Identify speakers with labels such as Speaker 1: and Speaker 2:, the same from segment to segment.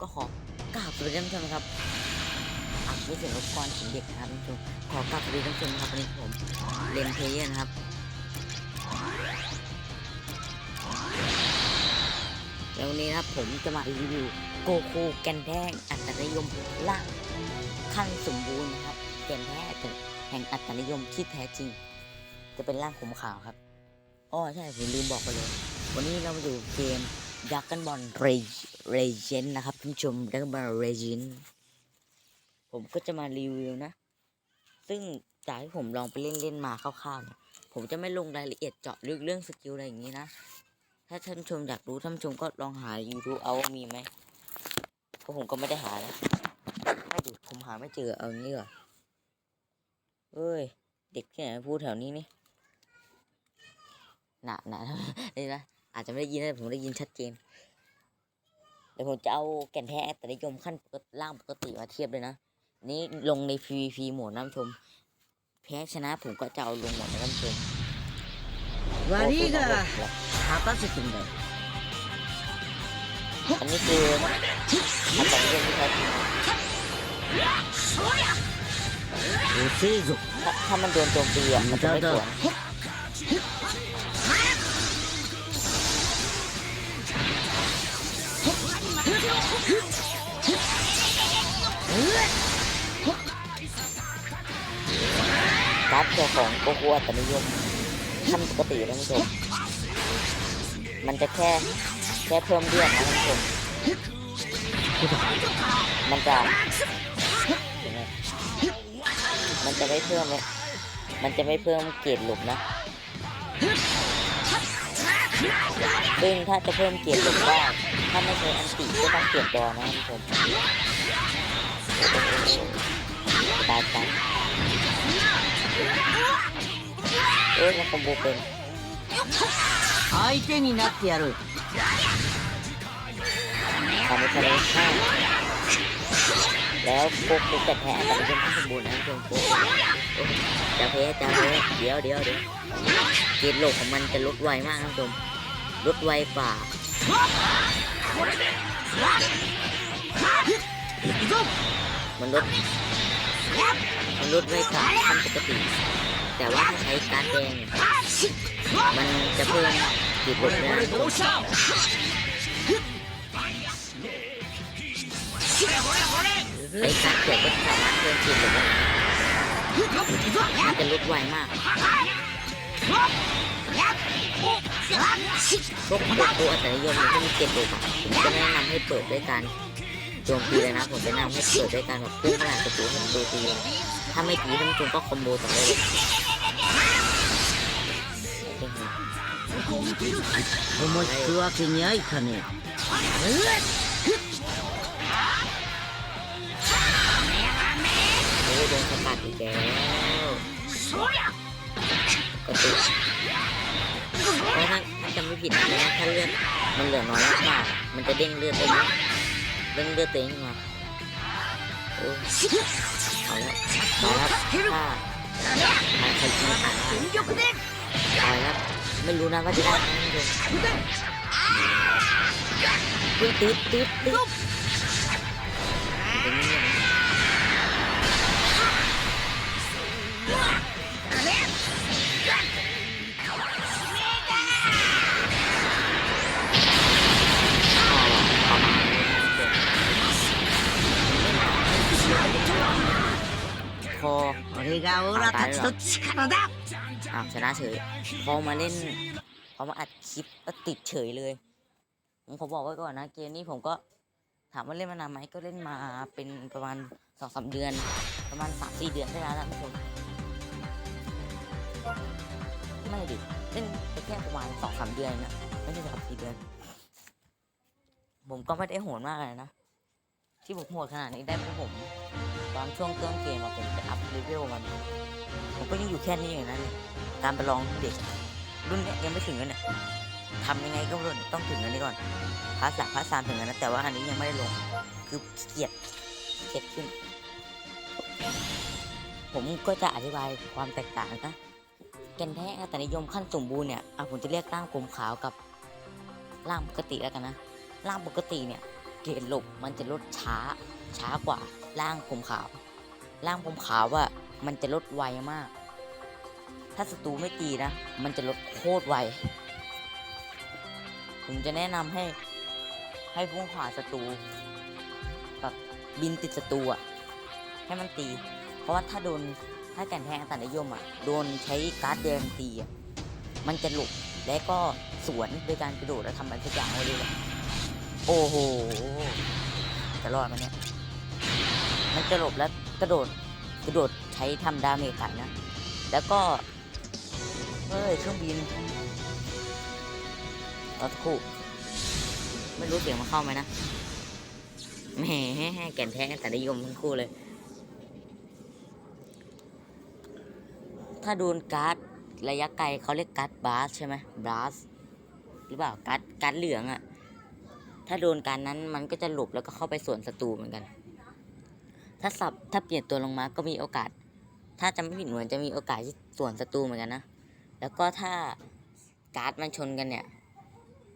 Speaker 1: ก็ขอกราบสวัสดีท่านผู้ชมครับอักไม่เสียงรบกวนถึงเด็กนะครับท่านผู้ชมขอกราบสวัสดีท่านผู้ชมครับวันนี้ผมเลนเพลเยอร์นะครับแล้ววันนี้นะครับผมจะมารีวิวโกคูแกนแท่งอัตนิยมล่างขั้นสมบูรณ์นะครับแกนแท่แห่งอัตนิยมที่แท้จริง จะเป็นร่างผมขาวครับอ้อใช่ผมลืมบอกไปเลย วันนี้เรามาอยู่เกม ดักกันบอลเรเรเจนนะครับท่านผู้ชมดักกันบอลเรเจนผมก็จะมารีวิวนะ ซึ่งจากที่ผมลองไปเล่นเล่นๆมาคร่าวๆเนี่ยผมจะไม่ลงรายละเอียดเจาะลึกเรื่องสกิลอะไรอย่างนี้นะ ถ้าท่านผู้ชมอยากรู้ท่านผู้ชมก็ลองหา YouTube เอามีไหมเพราะผมก็ไม่ได้หานะไม่ดูผมหาไม่เจอเอางี้ก่อนเอ้ย เด็กที่ไหนพูดแถวนี้นี่หนาหนานี่นะ อาจจะไม่ได้ยินแต่ผมได้ยินชัดเจนเดี๋ยวผมจะเอาแก่นแท้แต่นิยมขั้นล่างปกติมาเทียบเลยนะ นี้ลงใน PVP โหมดน้ำชม แพ้ชนะผมก็จะเอาลงหมดน้ำชม
Speaker 2: วันนี้
Speaker 1: ก็หาตั้งสติเลยอันนี้คืออาจารนี้นที่แท้ริงถ้ามันโดนโจมตีอะมันจะไม่สวน การ์ดตัวของโกโก้อัตนิยมขั้นปกตินะท่านผู้ชมมันจะแค่แค่เพิ่มเลือดนะท่านผู้ชมมันจะมมันจะไม่เพิ่มเลยมันจะไม่เพิ่มเกรดหลบนะ ซึ่งถ้าจะเพิ่มเกรดหลบได้ ถ้าไม่ใช้อันติก็ต้องเปลี่ยนจอนะท่านผู้ชม ตายตายเอ้ยมันคอมโบเป็น
Speaker 2: 相手になってやる
Speaker 1: ทำให้ทะเลข้ามแล้วโกกุกระแทกแต่เป็นที่สมบูรณ์นะท่านผู้ชมโกกุจะเพจะเพเดี๋ยวเดี๋ยวเดี๋ยวเกรดหลบของมันจะลดไวมากท่านผู้ชมลดไวกว่า มันลดมันลดไว้กว่าดขั้นปกติ แต่ว่าถ้าใช้การแดง มันจะเพิ่มจุดลดได้ไอ้การเขียวก็สามารถเพิ่มจุดลดได้มันจะลดไวมากพวกโกโก้อัตนิยมเนี่ยที่มีเกรดโลบะผมจะแนะนำให้เปิดด้วยการ จมตีเลยนะ ผมจะแนะนำให้เปิดด้วยการแบบพุ่งขนาดประตูให้ประตูตีเลยถ้าไม่ตีท่านผู้ชมก็คอมโบต่อได้เลย
Speaker 2: 思いつくわけにはいかね
Speaker 1: โอ้ยโดนสกัดอีกแล้วกระตุกเพราะถ้าถ้าจำไม่ผิดนะถ้าเลือดมันเหลือน้อยมากๆมันจะเด้งเลือดได้นะ เด้งเลือดตัวเองมาโอ้เอาแล้วเอาแล้วถ้าถ้าใครกินอาหารได้เอาแล้วไม่รู้นะว่าจะได้ไหมท่านผู้ชมตืดตืดตืดเป็นยังไง แล้
Speaker 2: เราตัดสุดขาด
Speaker 1: อ้าวชนะเฉยพอมาเล่นพอมาอัดคลิปก็ติดเฉยเลย ผมขอบอกไว้ก่อนนะเกมนี้ผมก็ถามว่าเล่นมานานไหมก็เล่นมาเป็นประมาณสองสาเดือน ประมาณสามสี่เดือนได้แล้วนะท่านผู้ชมไม่ดิเล่นแค่ประมาณสองสามเดือนนะไม่ใช่สามสี่เดือน ผมก็ไม่ได้โหดมากเลยนะ ที่ผมโหดขนาดนี้ได้เพราะผม ตอนช่วงเครื่องเกมอะผมไปอัพเลเวลมันผมก็ยังอยู่แค่นี้อยู่นะเนี่ยการประลองเด็ก รุ่นเนี้ยยังไม่ถึงเลยเนี่ยทำยังไงก็ไม่นต้องถึงอันนี้ก่อนพาร์ทสามพาสามถึงแล้วนะแต่ว่าอันนี้ยังไม่ได้ลง คือเกียจขี้เกียจขึ้น ผมก็จะอธิบายความแตกต่างนะแกนแท้แต่นิยมขั้นสมบูรณ์เนี่ยอะผมจะเรียกร่างกลมขาวกับร่างปกติแล้วกันนะร่างปกติเนี่ย เกรดหลบมันจะลดช้า ช้ากว่าร่างผมขาว ร่างผมขาวอะมันจะลดไวมาก ถ้าศัตรูไม่ตีนะ มันจะลดโคตรไว ผมจะแนะนำให้ ให้พุ่งขวาศัตรูแบบบินติดศัตรูอะให้มันตี เพราะว่าถ้าโดนถ้าแก่นแทงอัตนิยมอะโดนใช้การ์ดแดงตีอะมันจะหลบและก็สวนโดยการกระโดดแล้วทำอะไรสักอย่างไว้เลยอะ โอ้โห จะรอดไหมเนี่ย มันจะหลบแล้วกระโดด กระโดดใช้ทำดาเมจใส่นะ แล้วก็ เฮ้ย เครื่องบินรถคู่ ไม่รู้เสียงมันเข้าไหมนะ แหมแก่นแท้แต่นิยมทั้งคู่เลย ถ้าโดนการ์ดระยะไกลเขาเรียกการ์ดบาสใช่ไหมบาสหรือเปล่าการ์ดการ์ดเหลืองอะ ถ้าโดนการนั้นมันก็จะหลบแล้วก็เข้าไปส่วนศัตรูเหมือนกัน ถ้าสับถ้าเปลี่ยนตัวลงมาก็มีโอกาส ถ้าจะไม่ผิดเหมือนจะมีโอกาสที่ส่วนศัตรูเหมือนกันนะ แล้วก็ถ้าการ์ดมันชนกันเนี่ย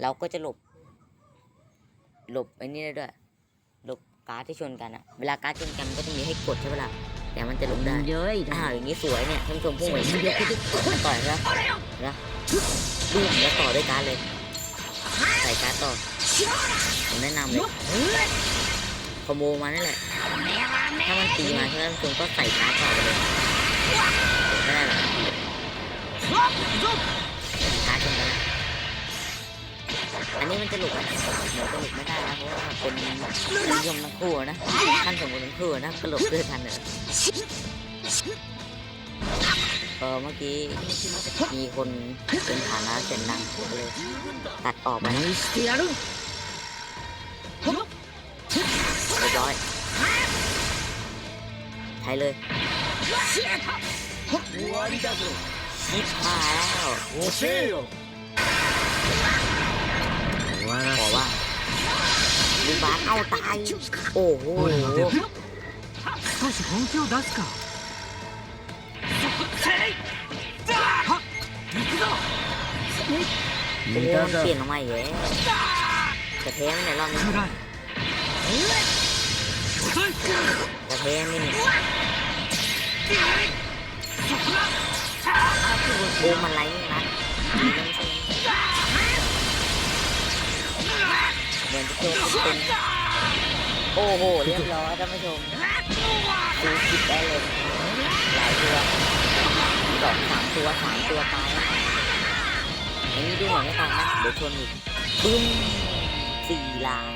Speaker 1: เราก็จะหลบ หลบไอ้นี่ได้ด้วย หลบการ์ดที่ชนกันอะเวลาการ์ดชนกันก็จะมีให้กดใช่ไหมล่ะแต่มันจะหลบได้
Speaker 2: เย
Speaker 1: อะ
Speaker 2: อ้า
Speaker 1: วอย่างนี้สวยเนี่ยท่านผู้ชมพุ่งไป
Speaker 2: เยอะ
Speaker 1: ต่อยนะนะดูแล้วต่อด้วยการ์ดเลย ใส่การ์ดต่อ ผมแนะนำเลยคอมโบมานี่แหละ ถ้ามันตีมาท่านผู้ชมก็ใส่การ์ดต่อไปเลยไม่ได้หรอกการ์ดชนกันนะอันนี้มันจะหลุดไหมหนูจะหลุดไม่ได้นะเพราะว่าเป็นนิยมทั้งคู่นะท่านสมบูรณ์ทั้งคู่นะก็หลบด้วยทันเลยเออเมื่อกี้มีคนเป็นฐานะเสียงดังเลยตัดออกไปนะ รียบร้อยใช้เลยชิปหายแล้ว
Speaker 2: 教えよ終わら
Speaker 1: บอกว่าลูกบาสเอาตาย โอ้โห
Speaker 2: 少し本気を出すか
Speaker 1: โอ้โหมันเปลี่ยนออกมาอีกแล้วจะเทไหมเนี่ยรอบนี้
Speaker 2: 暗い
Speaker 1: จะเทไหมเนี่ยโอ้มันไรนี่นะเหมือนจะเจอเป็นโอ้โห เรียบร้อยท่านผู้ชมดูคิดได้เลยหลายตัวสองสามตัวสามตัวตายอันนี้ดูเหมือนไม่ตายนะ เดี๋ยวชนอีกปึ้มสี่ลาย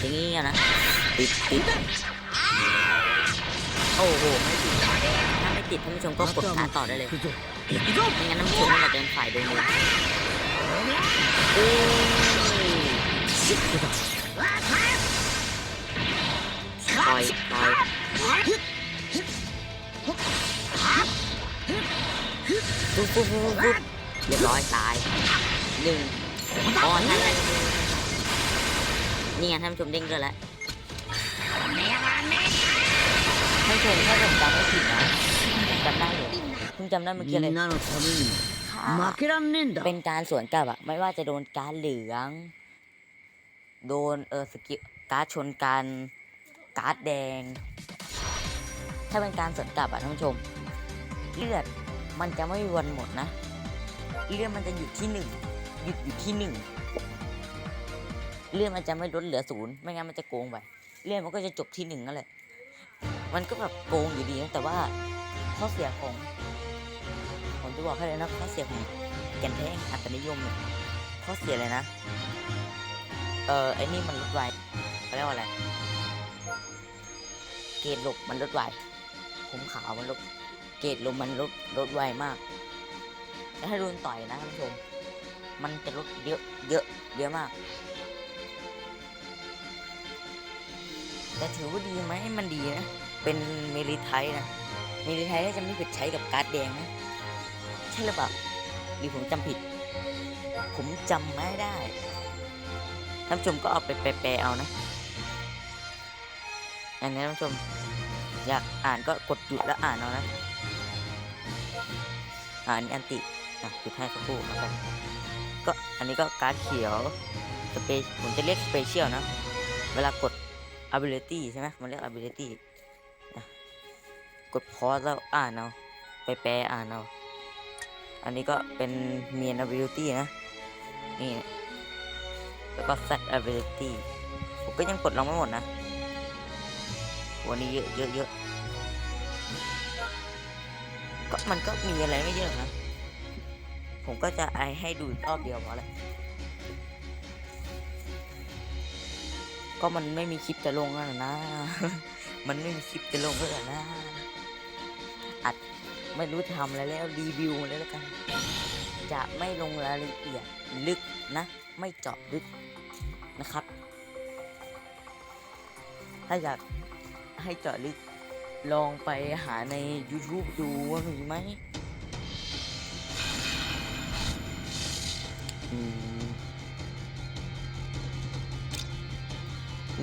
Speaker 1: อย่างนี้นะติดติดโอ้โหไม่ติดถ้าไม่ติดท่านผู้ชมก็กดขาต่อได้เลยไม่งั้นน้ำผึ้ชมมันจะเดินฝ่ายโดนเลยโอ้ต่อยต่อยปุ๊บปุ๊บุบเรียบร้อยตายหนึ่งอ๋อนั่นแห นี่ไงท่านผู้ชมเด้งเลยละท่านผู้ชมแค่ผมจำไม่ผิดนะจำได้อยู่เพิ่จำได้เมื่อกี้เลยเป็นการสวนกลับอะไม่ว่าจะโดนการเหลือง โดนเออสกิการชนกันการแดง ถ้าเป็นการสวนกลับอะท่านผู้ชม เลือดมันจะไม่วนหมดนะ เลือดมันจะหยุดที่หนึ่งหยุดอยู่ที่หนึ่ง เลื่อดมันจะไม่ลดเหลือศูนย์ไม่งั้นมันจะโกงไปเลื่อดมันก็จะจบที่หนึ่งนั่นแหละมันก็แบบโกงอยู่ดีนะแต่ว่าข้อเสียของผมจะบอกให้เลยนะข้อเสียของแกนแท่งอัตนิยมเนี่ยข้อเสียเลยนะเออไอ้นี่มันลดไวเขาเรียกว่าอะไรเกรดลบมันลดไวผมขาวมันลดเกรดลมมันลดลดไวมากแล้วถ้าโดนต่อยนะท่านผู้ชมมันจะลดเยอะเยอะเยอะมาก แต่ถือว่าดีไหมมันดีนะ เป็นเมลิไทยนะ เมลิไทยน่าจะไม่ผิดใช้กับการ์ดแดงนะ ใช่หรือเปล่าหรือผมจำผิด ผมจำไม่ได้ ท่านผู้ชมก็เอาไปแปลเอานะอันนี้ท่านผู้ชม อยากอ่านก็กดหยุดแล้วอ่านเอานะอ่านอันติอะหยุดให้สักครู่แล้วกันก็อันนี้ก็การ์ดเขียวสเปผมจะเรียกสเปเชียลนะ เวลากด ability ใช่ไหมมันเรียก ability กด pause แล้วอ่านเอา ไปแปลอ่านเอา อันนี้ก็เป็น main ability นะ นี่ แล้วก็ set ability ผมก็ยังกดลองไม่หมดนะวันนี้เยอะเยอะเยอะก็มันก็มีอะไรไม่เยอะนะ ผมก็จะไอให้ดูอีกรอบเดียวพอละ ก็มันไม่มีคลิปจะลงแล้วนะ มันไม่มีคลิปจะลงแล้วนะ อัดไม่รู้จะทำอะไรแล้วรีวิวแล้วกัน จะไม่ลงรายละเอียดลึกนะ ไม่เจาะลึกนะครับ ถ้าอยากให้เจาะลึกลองไปหาใน YouTube ดูว่ามีไหมอืม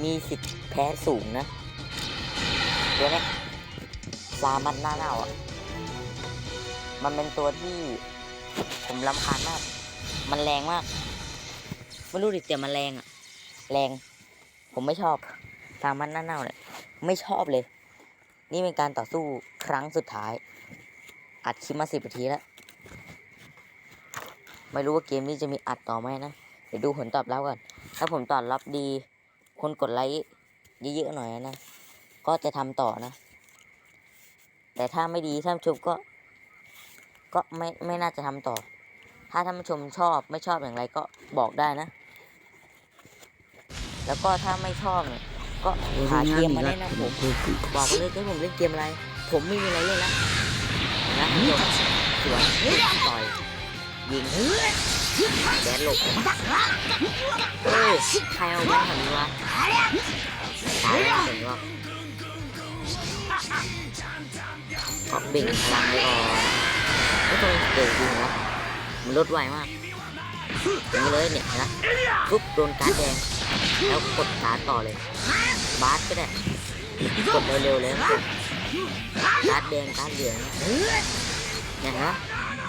Speaker 1: มีสิทธิ์แพ้สูงนะตัวเนี้ยซามันหน้าเน่าอะ มันเป็นตัวที่ผมรำคาญมาก มันแรงมาก ไม่รู้ดิแต่มันแรงอะ แรง ผมไม่ชอบซามันหน้าเน่าเนี่ยไม่ชอบเลย นี่เป็นการต่อสู้ครั้งสุดท้าย อัดคลิปมาสิบนาทีแล้ว ไม่รู้ว่าเกมนี้จะมีอัดต่อไหมนะ เดี๋ยวดูผลตอบรับก่อน ถ้าผมตอบรับดี คนกดไลค์เยอะๆหน่อยนะ ก็จะทำต่อนะ แต่ถ้าไม่ดีท่านชมก็ ก็ไม่ไม่น่าจะทำต่อ ถ้าท่านผู้ชมชอบไม่ชอบอย่างไรก็บอกได้นะ แล้วก็ถ้าไม่ชอบเนี่ยก็หาเกมมาเล่นนะผมบอกเลยให้ผมเล่นเกมอะไร ผมไม่มีอะไรเล่นนะนผู้ชมสวนต่อยยิง แดนหลบเฮ้ยใครเอาแว่นแบบนี้วะตายแล้วเห็นว่าก็เบ่งพลังไปก่อนไม่ต้องเก่งจริงนะมันลดไวมากอย่างนี้เลยเนี่ยนะปุ๊บโดนการแดง แล้วกดการต่อเลย บาสก็ได้ กดเร็วๆเลยนะการแดงการเหลืองเนี่ยนะ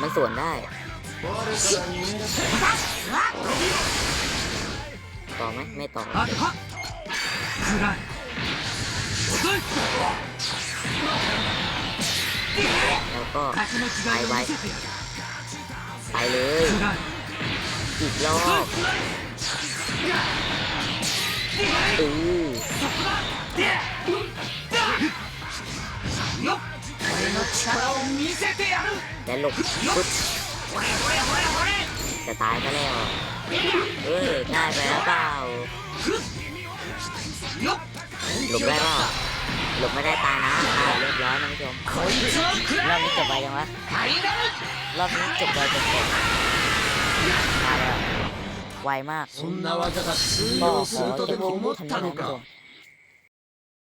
Speaker 1: มันสวนได้ ต่อไหมไม่ต่อแล้วก็ไปไว้ไปเลยอีกรอบอือและหลบปุ๊บ จะตายก็แล้วเอ้ยได้ไปแล้วเปล่าหลบได้เปล่าหลบไม่ได้ตายนะอ่เรียบร้อยนะผู้ชมรอบนี้จบไปยังวะรอบนี้จบไปจบไปมาแล้วไวมากก็ขอจ
Speaker 3: บ
Speaker 1: คลิปทันทีนะผู้ช